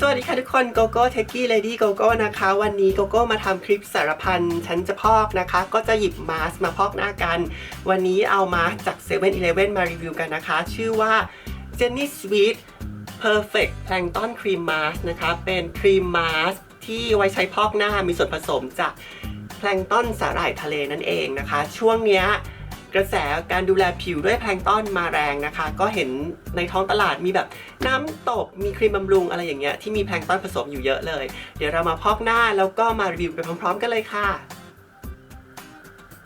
สวัสดีค่ะทุกคนโกโก้เทคกี้เลดี้โกโก้นะคะ วันนี้โกโก้มาทำคลิปสารพันฉันจะพอกนะคะ ก็จะหยิบมาส์มาพอกหน้ากัน วันนี้เอามาจาก7 e เ e ่ e อมารีวิวกันนะคะ ชื่อว่า Jenny Sweet Perfect Plankton Cream Mask นะคะ เป็นครีมมาส์ที่ไว้ใช้พอกหน้ามีส่วนผสมจากแพลงต้นสาหร่ายทะเลนั่นเองนะคะ ช่วงเนี้ย กระแสการดูแลผิวด้วยแพลงต้อนมาแรงนะคะ ก็เห็นในท้องตลาดมีแบบน้ำตกมีครีมบำรุงอะไรอย่างเงี้ยที่มีแพลงต้อนผสมอยู่เยอะเลย เดี๋ยวเรามาพอกหน้าแล้วก็มารีวิวไปพร้อม ๆ กันเลยค่ะ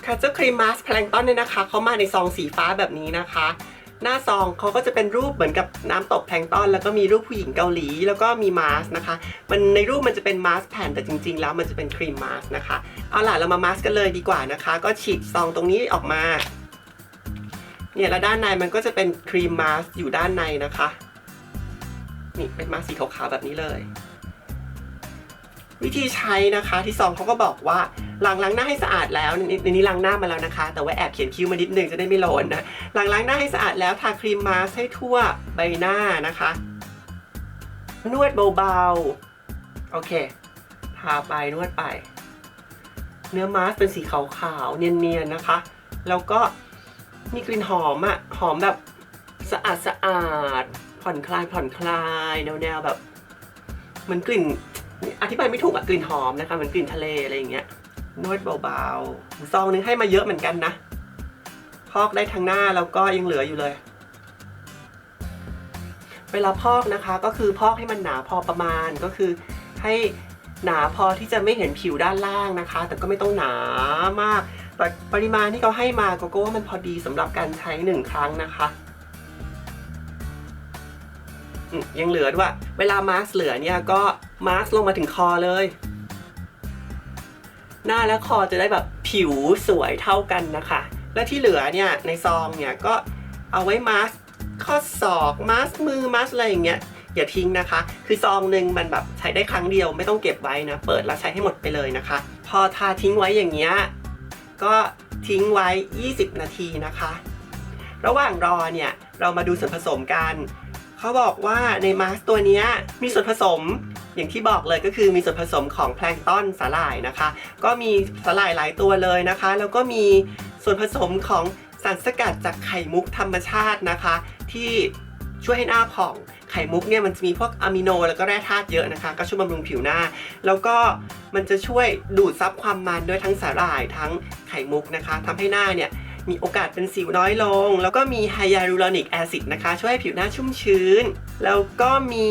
ค่ะเจ้าครีมมาส์แพลงต้อนเนี่ยนะคะเขามาในซองสีฟ้าแบบนี้นะคะ หน้าซองเขาก็จะเป็นรูปเหมือนกับน้ำตกแพลงต้อน แล้วก็มีรูปผู้หญิงเกาหลี แล้วก็มีมาสนะคะ มันในรูปมันจะเป็นมาสแผ่นแต่จริง ๆ แล้วมันจะเป็นครีมมาสนะคะ เอาล่ะเรามามาสกันเลยดีกว่านะคะ ก็ฉีดซองตรงนี้ออกมา เนี่ยแล้วด้านในมันก็จะเป็นครีมมาส์อยู่ด้านในนะคะ นี่เป็นมาส์สีขาวๆแบบนี้เลย วิธีใช้นะคะที่ซองเขาก็บอกว่าหลังล้างหน้าให้สะอาดแล้วในนี้ล้างหน้ามาแล้วนะคะ แต่ว่าแอบเขียนคิ้วมานิดนึงจะได้ไม่โลนนะหลังล้างหน้าให้สะอาดแล้วทาครีมมาส์ให้ทั่วใบหน้านะคะ นวดเบาๆโอเคทาไปนวดไป เนื้อมาส์เป็นสีขาวๆเนียนๆนะคะ แล้วก็ มีกลิ่นหอมอะหอมแบบสะอาดสะอาด ผ่อนคลายผ่อนคลายแนวๆแบบ เหมือนกลิ่น อธิบายไม่ถูกอะกลิ่นหอมนะคะเหมือนกลิ่นทะเลอะไรอย่างเงี้ยนวดเบาๆซองนึงให้มาเยอะเหมือนกันนะพอกได้ทั้งหน้าแล้วก็ยังเหลืออยู่เลย เวลาพอกนะคะก็คือพอกให้มันหนาพอประมาณก็คือให้หนาพอที่จะไม่เห็นผิวด้านล่างนะคะ แต่ก็ไม่ต้องหนามาก แต่ปริมาณที่เขาให้มาโกโก้ว่ามันพอดีสำหรับการใช้หนึ่งครั้งนะคะยังเหลือด้วย เวลามาสก์เหลือเนี่ยก็มาสก์ลงมาถึงคอเลย หน้าและคอจะได้แบบผิวสวยเท่ากันนะคะ และที่เหลือเนี่ยในซองเนี่ยก็เอาไว้มาสก์ข้อศอกมาสก์มือมาสก์อะไรอย่างเงี้ยอย่าทิ้งนะคะ คือซองหนึ่งมันแบบใช้ได้ครั้งเดียวไม่ต้องเก็บไว้นะ เปิดแล้วใช้ให้หมดไปเลยนะคะ พอทาทิ้งไว้อย่างเงี้ย ก็ทิ้งไว้ 20 นาทีนะคะ ระหว่างรอเนี่ยเรามาดูส่วนผสมกัน เขาบอกว่าในมาสก์ตัวนี้มีส่วนผสมอย่างที่บอกเลยก็คือมีส่วนผสมของแพลงต้อนสาหร่ายนะคะ ก็มีสาหร่ายหลายตัวเลยนะคะ แล้วก็มีส่วนผสมของสารสกัดจากไข่มุกธรรมชาตินะคะ ที่ช่วยให้หน้าผ่อง ไข่มุกเนี่ยมันจะมีพวกอะมิโนแล้วก็แร่ธาตุเยอะนะคะ ก็ช่วยบำรุงผิวหน้า แล้วก็มันจะช่วยดูดซับความมันด้วยทั้งสาหร่ายทั้งไข่มุกนะคะทำให้หน้าเนี่ย มีโอกาสเป็นสิวน้อยลง แล้วก็มีไฮยาลูรอนิกแอซิดนะคะ ช่วยให้ผิวหน้าชุ่มชื้น แล้วก็มี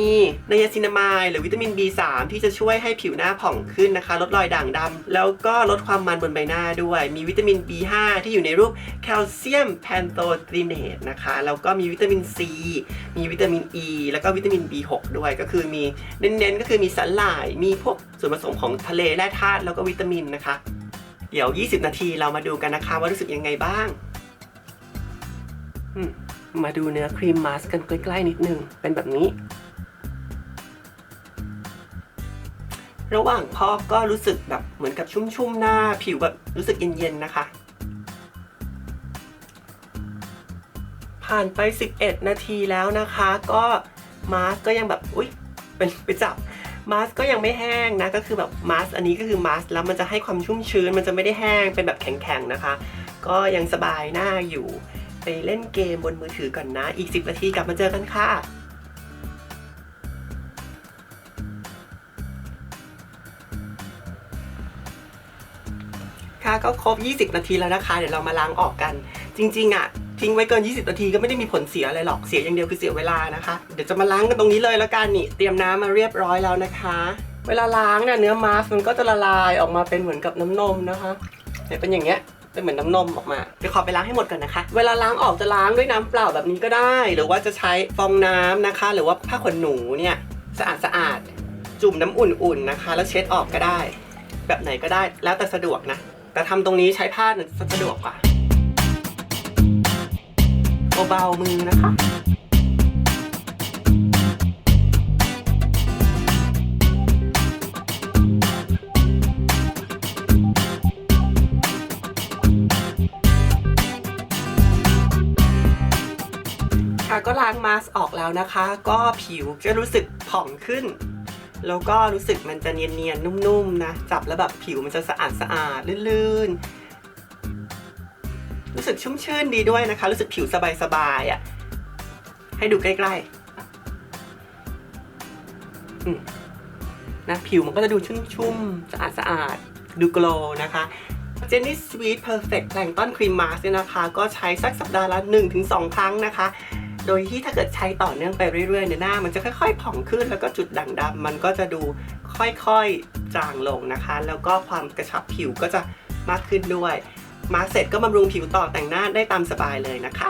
ไนยาซินามายหรือวิตามิน B3 ที่จะช่วยให้ผิวหน้าผ่องขึ้นนะคะ ลดรอยด่างดำแล้วก็ลดความมันบนใบหน้าด้วย มีวิตามิน B5 ที่อยู่ในรูปแคลเซียมแพนโตตรีเนตนะคะ แล้วก็มีวิตามิน C มีวิตามิน E แล้วก็วิตามิน B6 ด้วยก็คือมีเน้นๆก็คือมีสาหร่าย มีพวกส่วนผสมของทะเลแร่ธาตุแล้วก็วิตามินนะคะ เดี๋ยว 20 นาทีเรามาดูกันนะคะว่ารู้สึกยังไงบ้าง มาดูเนื้อครีมมาสก์กันใกล้ๆนิดนึง เป็นแบบนี้ ระหว่างพอกก็รู้สึกแบบเหมือนกับชุ่มๆหน้าผิวแบบรู้สึกเย็นๆนะคะ ผ่านไป 11 นาทีแล้วนะคะ ก็มาสก์ก็ยังแบบ อุ๊ยเป็นไปจับ มาสก็ยังไม่แห้งนะก็คือแบบมาสก์อันนี้ก็คือมาสก์แล้วมันจะให้ความชุ่มชื้น มันจะไม่ได้แห้งเป็นแบบแข็งๆนะคะ ก็ยังสบายหน้าอยู่ไปเล่นเกมบนมือถือก่อนนะ อีก 10 นาทีกลับมาเจอกันค่ะค่ะก็ครบ 20 นาทีแล้วนะคะ เดี๋ยวเรามาล้างออกกัน จริง ๆอะ ทิ้งไว้เกิน 20 นาทีก็ไม่ได้มีผลเสียอะไรหรอก เสียอย่างเดียวคือเสียเวลานะคะ เดี๋ยวจะมาล้างกันตรงนี้เลยแล้วกันนี่ เตรียมน้ำมาเรียบร้อยแล้วนะคะ เวลาล้างเนี่ยเนื้อมาสก์มันก็จะละลายออกมาเป็นเหมือนกับน้ำนมนะคะเนี่ยเป็นอย่างเงี้ยเป็นเหมือนน้ำนมออกมา เดี๋ยวขอไปล้างให้หมดก่อนนะคะ เวลาล้างออกจะล้างด้วยน้ำเปล่าแบบนี้ก็ได้ หรือว่าจะใช้ฟองน้ำนะคะ หรือว่าผ้าขนหนูเนี่ยสะอาดสะอาดๆจุ่มน้ำอุ่นๆนะคะ แล้วเช็ดออกก็ได้ แบบไหนก็ได้แล้วแต่สะดวกนะ แต่ทำตรงนี้ใช้ผ้าเนี่ยสะดวกกว่า เบาๆมือนะคะค่ะก็ล้างมาสออกแล้วนะคะ ก็ผิวจะรู้สึกผ่องขึ้น แล้วก็รู้สึกมันจะเนียนๆ นุ่มๆ นะ จับแล้วแบบผิวมันจะสะอาดสะอาดๆลื่นๆ รู้สึกชุ่มชื่นดีด้วยนะคะ รู้สึกผิวสบายๆอะ ให้ดูใกล้ๆนะผิวมันก็จะดูชุ่มๆ สะอาดสะอาดดูโกลนะคะเจนนี่สวีทเพอร์เฟกต์แพลงต้นครีมมาสเนี่ยนะคะ ก็ใช้สักสัปดาห์ละ 1-2 ครั้งนะคะ โดยที่ถ้าเกิดใช้ต่อเนื่องไปเรื่อยๆเนี่ยหน้า มันจะค่อยๆผ่องขึ้นแล้วก็จุดด่างดำมันก็จะดูค่อยๆจางลงนะคะ แล้วก็ความกระชับผิวก็จะมากขึ้นด้วย มาเสร็จก็บำรุงผิวต่อแต่งหน้าได้ตามสบายเลยนะคะ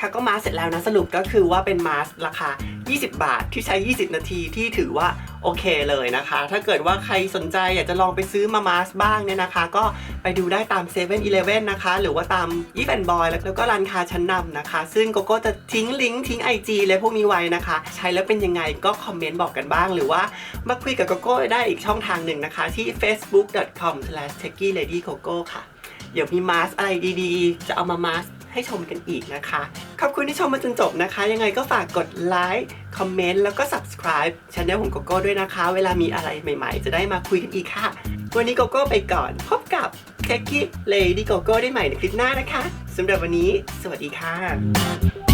ค่ะก็มาเสร็จแล้วนะสรุปก็คือว่าเป็นมาสราคา 20 บาทที่ใช้ 20 นาทีที่ถือว่าโอเคเลยนะคะ ถ้าเกิดว่าใครสนใจอยากจะลองไปซื้อมามาสบ้างเนี่ยนะคะ ก็ไปดูได้ตาม7 e เ e ่ e อนะคะ หรือว่าตาม e v e n Boy แล้วก็ร้านค้าชั้นนำนะคะ ซึ่งโกโก้จะทิ้งลิงก์ทิ้ง IG เลยพวกนี้ไว้นะคะ ใช้แล้วเป็นยังไงก็คอมเมนต์บอกกันบ้าง หรือว่ามาคุยกับโกโก้ได้อีกช่องทางหนึ่งนะคะ ที่ facebook.com/techieLadyGogo ค่ะ เดี๋ยวมีมาสอะไรดีๆ จะเอามามาสให้ชมกันอีกนะคะ ขอบคุณที่ชมมาจนจบนะคะ ยังไงก็ฝากกดไลค์คอมเมนต์แล้วก็ subscribe ช anel ของโกโก้ด้วยนะคะ เวลามีอะไรใหม่ๆ จะได้มาคุยกันอีกค่ะ วันนี้โกโก้ไปก่อน พบกับแคคกี้เลดี้โกโก้ได้ใหม่ในคลิปหน้านะคะสำหรับวันนี้ สวัสดีค่ะ